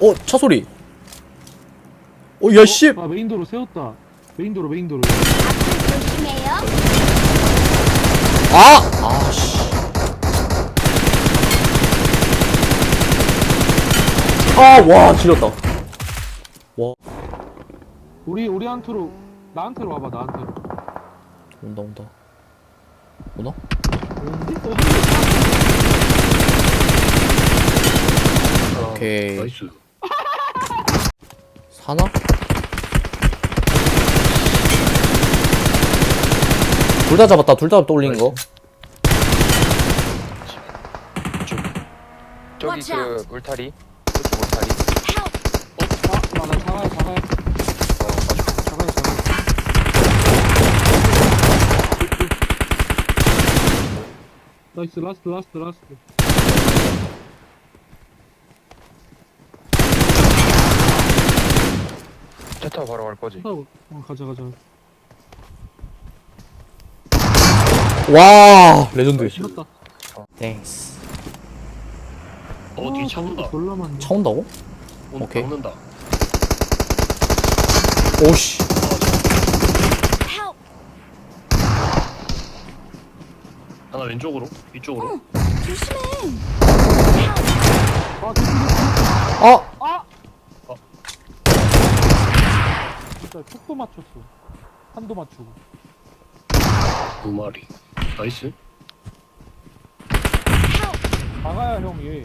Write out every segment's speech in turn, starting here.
어, 차 소리. 어, 야, 씨. 아 메인도로 세웠다 메인도로 메인도로 조심해요. 아! 아, 씨. 아, 와, 지렸다. 와, 우리 우리 한테로 나한테로 와봐 나한테로 온다, 온다. 오나? 오는데? 어, 오케이. 나이스. 사나? 둘 다 잡았다, 둘다 떠올리는 거. 저기 Watch 그 out. 울타리 울타리. 어? 아, 나 자가야 자가야 자가야 자가야 나이스 라스트 라스트 라스트 타고 바로 갈 거지 타고 어 가자 가자 와, 레전드. 죽었다 땡스. 어, 뒤에 차 온다. 졸라 많네 차 온다고? 온- 오케이. 온는다. 오씨. Help. 하나 왼쪽으로, 이쪽으로. 조심해. 아 아! 진짜 촉도 맞췄어 한도 맞추고 두 마리. 나이스. 박아야 형 얘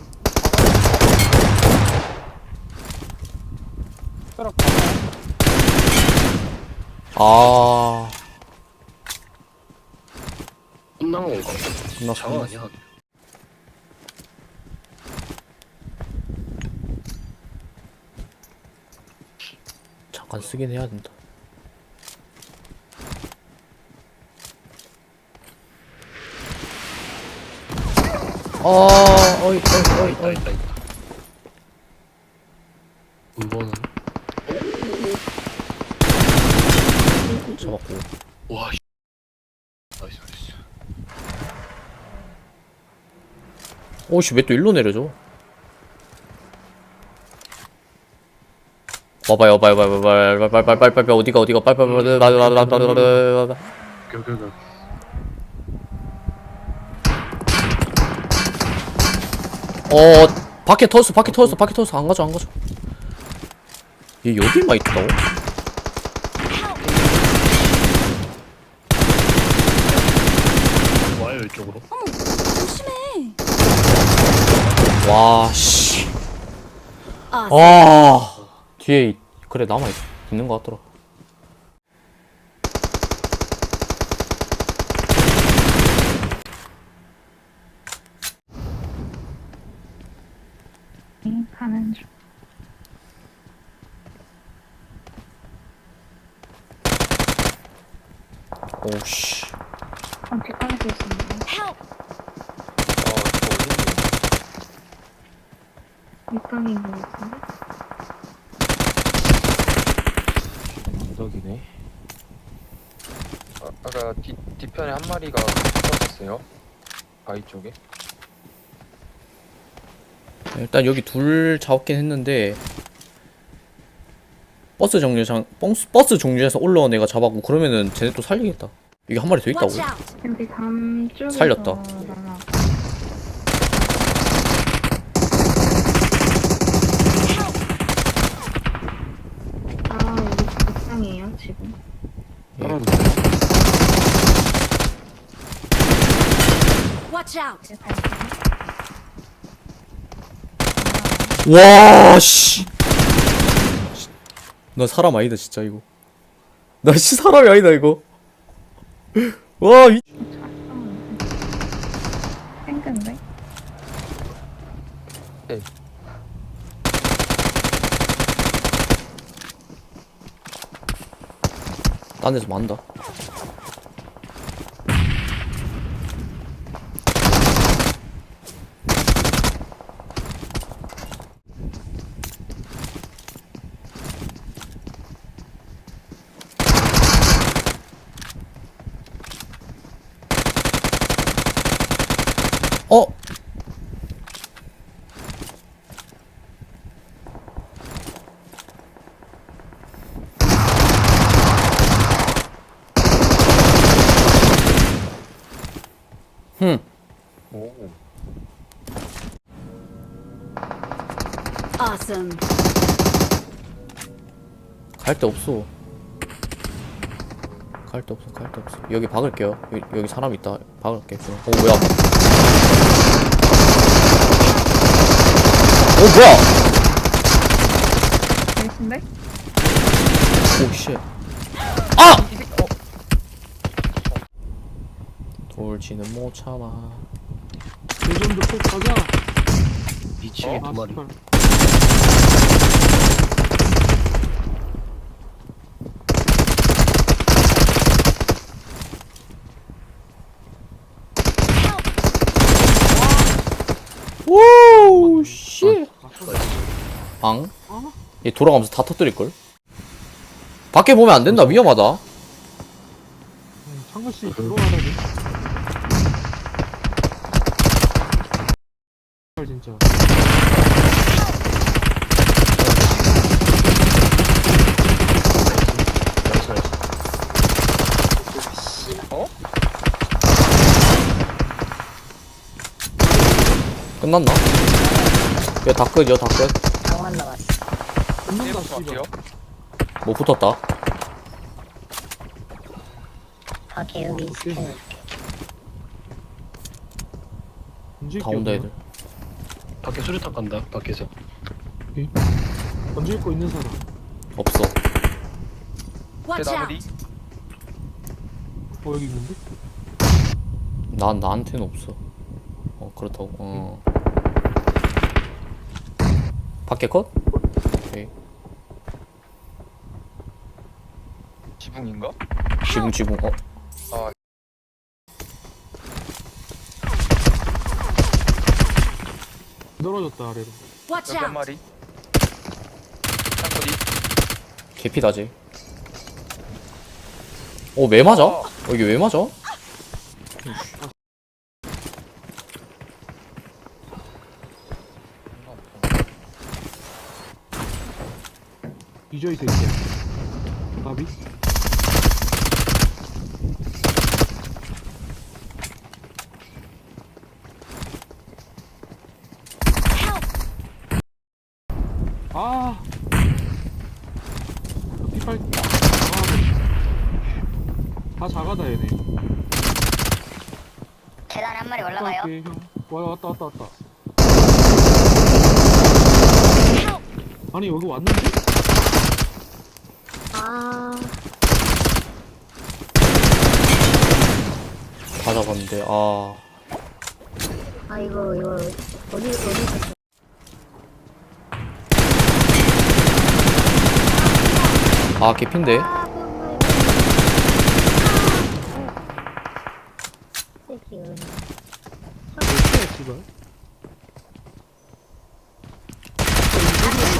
숟가락 박아야 아. 끝난 건가? 끝났어, 장 끝났어. 아니야? 잠깐 쓰긴 해야 된다. 아, 어이, 어이, 어이, 어이. 있다, 있다. 이번은 잡았고. 와. 씨. 나이스, 나이스. 오씨, 왜 또 일로 내려줘? 와봐요 와봐요 와봐요 와봐요 와봐요 와봐요 어디가 어디가 빨빨빨 와봐요 그그그 어 밖에 터졌어 밖에 터졌어 밖에 터졌어 안 가져 안 가져 얘 여기만 있다고? 와요 이쪽으로 어머 조심해 와씨 아 뒤에 그래, 남아 있, 있는 것 같더라. 응, 가는 중. 오씨. 아, 뒷간에서 있었는데. help. 어 저거 밑방인 것 같은데? 언덕이네. 아, 아까 뒤, 뒤편에 한 마리가 붙었어요 바위 쪽에 일단 여기 둘 잡긴 했는데 버스 정류장 버스, 버스 종류에서 올라온 애가 잡았고 그러면은 쟤네 또 살리겠다. 이게 한 마리 더 있다고? Watch out. 여기 담 쪽에서 살렸다. 날아. 아, 여기 밑방이에요, 지금. 떨어졌어 Watch out. 와 씨. 나 사람 아니다 진짜 이거. 나 씨 사람이 아니다 이거. 와 이. 탱근데? 딴 데서 만다. 어? 갈데 없어. 갈데 없어, 갈데 없어. 여기 박을게요. 여기, 여기 사람 있다. 박을게. 어, 뭐야. 어, 뭐야! 재밌는데? 오, 씨. 아! 돌지는 못 참아. 대전도 꼭 가자. 미치게 두 마리. 씨발. 오, 씨. 아, 앙? 얘 돌아가면서 다 터뜨릴걸? 밖에 보면 안 된다. 위험하다. 음, 창근씨 들어와라니. 진짜. 나이스 나이스. 끝났나? 얘 다 끝, 얘다 끝. 갈게요. 못 붙었다. 밖에 여기 오케이. 던질 다게 온다? 애들. 밖에 수류탄 간다. 밖에서. 던질 거 있는 사람. 없어. 제 out. 어, 여기 있는데? 난, 나한테는 없어. 어, 그렇다고. 어. 밖에 컷? 오케이. 지붕인가? 지붕, 지붕. 어, 떨어졌다, 아래로. Watch 여기 한 out. 마리. 개피다지. 어, 왜 맞아? 어, 이게 왜 맞아? 뒤져 이 새끼야. 나비? 아. 피팔. 아. 다 작아다 얘네. 계단에 한 마리 올라갈게, 형. 와 왔다 왔다 왔다. 아니 여기 왔는데? 아 다 잡았는데, 아. 아 이거 이거 어디 어디 있었어? 아, 개핀데? 씨발?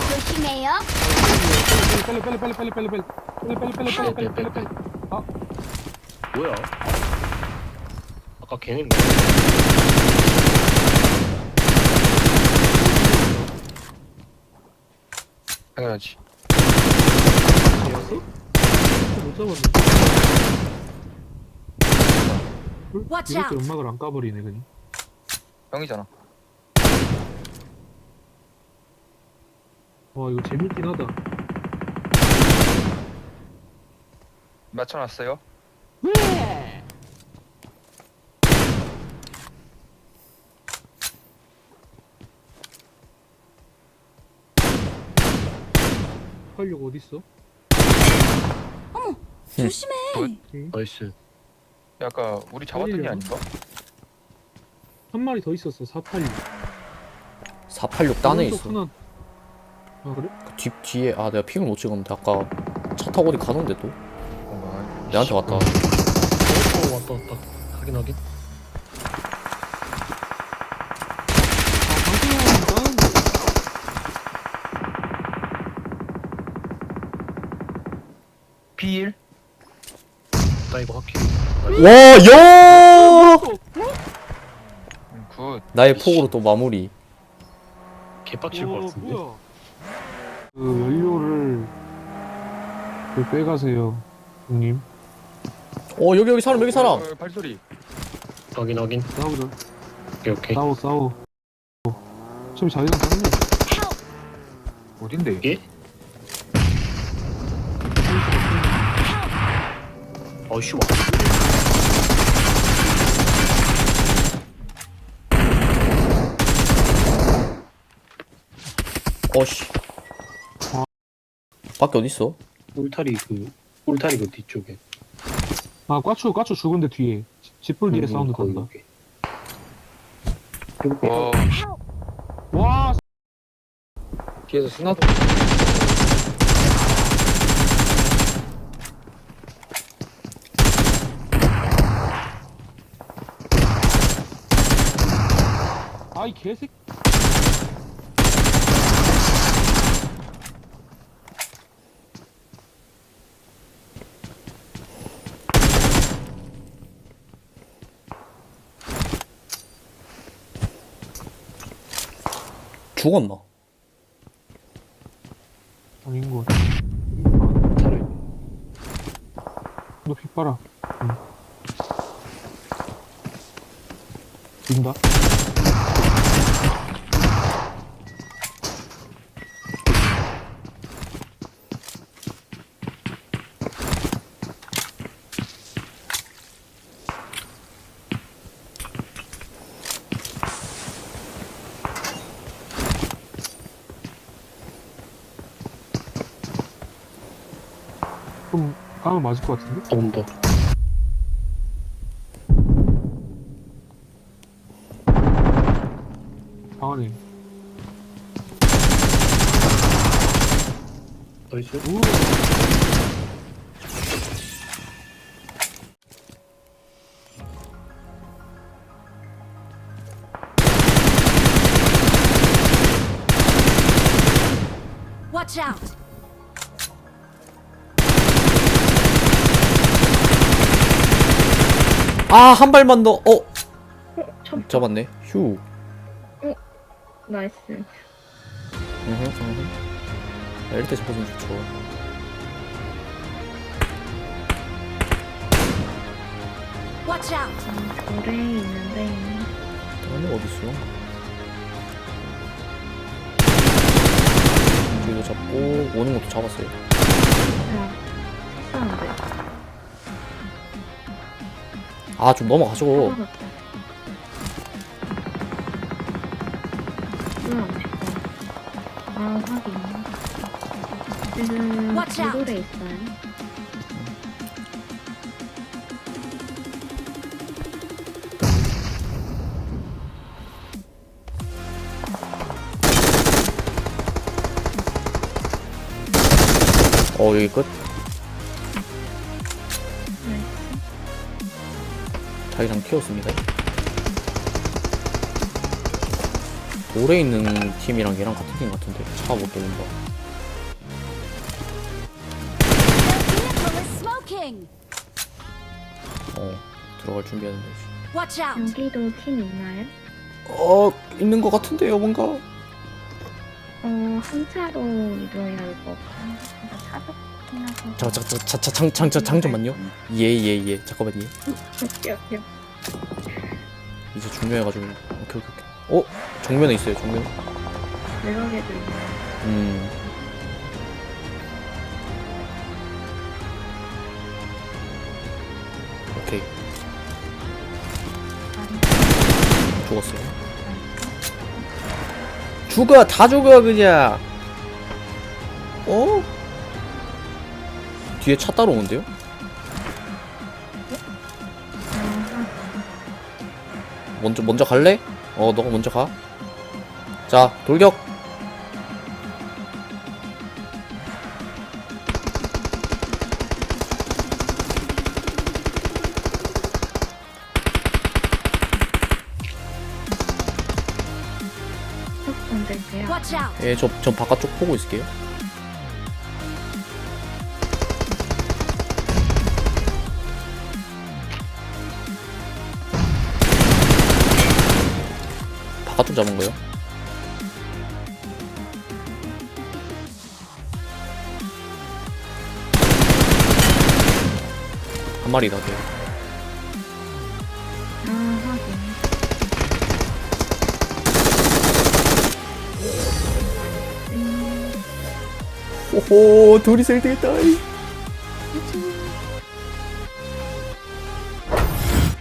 조심해요. 빨리 빨리 빨리 빨리 빨리 빨리 빨리 빨리 빨리 빨리 빨리 빨리 빨리 빨리 아 뭐야? 아까 걔네 당연하지. 잡았어? 못 잡았네 Watch 이렇게 out. 음악을 안 까버리네 그냥 형이잖아. 와 이거 재밌긴 하다 맞춰놨어요. 활력 어딨어? 조심해. 나이스. 아까 우리 잡았던 게? 아닌가? 한 마리 더 있었어 486 486 딴에 오른쪽 있어. 하나 아 그래? 그 뒤, 뒤에, 아, 내가 픽을 못 찍었는데, 아까 차 타고 어디 가던데 또? 뭔가. 내한테 왔다. 어, 왔다 왔다. 확인 확인. 아 P1? 다이버 하키. 와, 야! 음, 굿. 나의 폭으로 또 마무리. 개빡칠 것 같은데. 뭐야 그 연료를 그 빼가세요 형님 어, 여기, 여기 사람, 여기 사람! 어, 발소리. 확인 확인 싸우자. 오케이 오케이 싸워 싸워. 지금 자기장 땄네. Help! 어딘데? 이 어이씨 와 어씨. 어. 밖에 어딨어? 울타리 그 울타리 그 뒤쪽에 아 꽈추 꽈추 죽은데 뒤에. 집- 집불 뒤에 음, 사운드 거기, 난다. 거기. 와! 와 뒤에서 스나도 아이 개새끼. 죽었나? 아닌 것 같아. 차라리 너 빗봐라. 응. 죽인다. 좀 까면 맞을 것 같은데? 온다 방 안에. 나이스 우. Watch out! 아, 한 발만 더. 어, 잡았네. 휴. 나이스. 으흠, 으흠. 아, 이럴 때 잡아주면 좋죠. Watch out! 돌에 있는데. 아니, 어딨어? 여기도 잡고, 오는 것도 잡았어요. 아, 아, 좀 넘어가죠. 올라오고 싶어. 아, 확인. 지금 있어요. 어, 여기 끝. 자기장 키웠습니다. 오래 있는 팀이랑 얘랑 같은 팀 같은데 차못 돌린다. 어, 들어갈 준비하는 거지. Watch out! 여기도 팀 있나요? 어, 있는 것 같은데요, 뭔가. 어, 한 차로 이동해야 할것 같고. 차도 잠깐, 잠깐, 자, 자, 장, 장, 장, 장점만요. 예, 예, 예. 잠깐만요. 오케이, 오케이. 이제 중요해가지고. 오케이, 오케이, 오케이. 어, 정면에 있어요, 정면. 외곽에도 있나요? 음. 죽었어요. 죽어, 다 죽어, 그냥. 어? 뒤에 차 따라오는데요? 먼저 먼저 갈래? 어 너가 먼저 가. 자 돌격. out! 예, 저, 전 바깥쪽 보고 있을게요. 바통 잡은 거예요. 한 마리다 돼. 오호, 둘이 셀 되겠다. 이.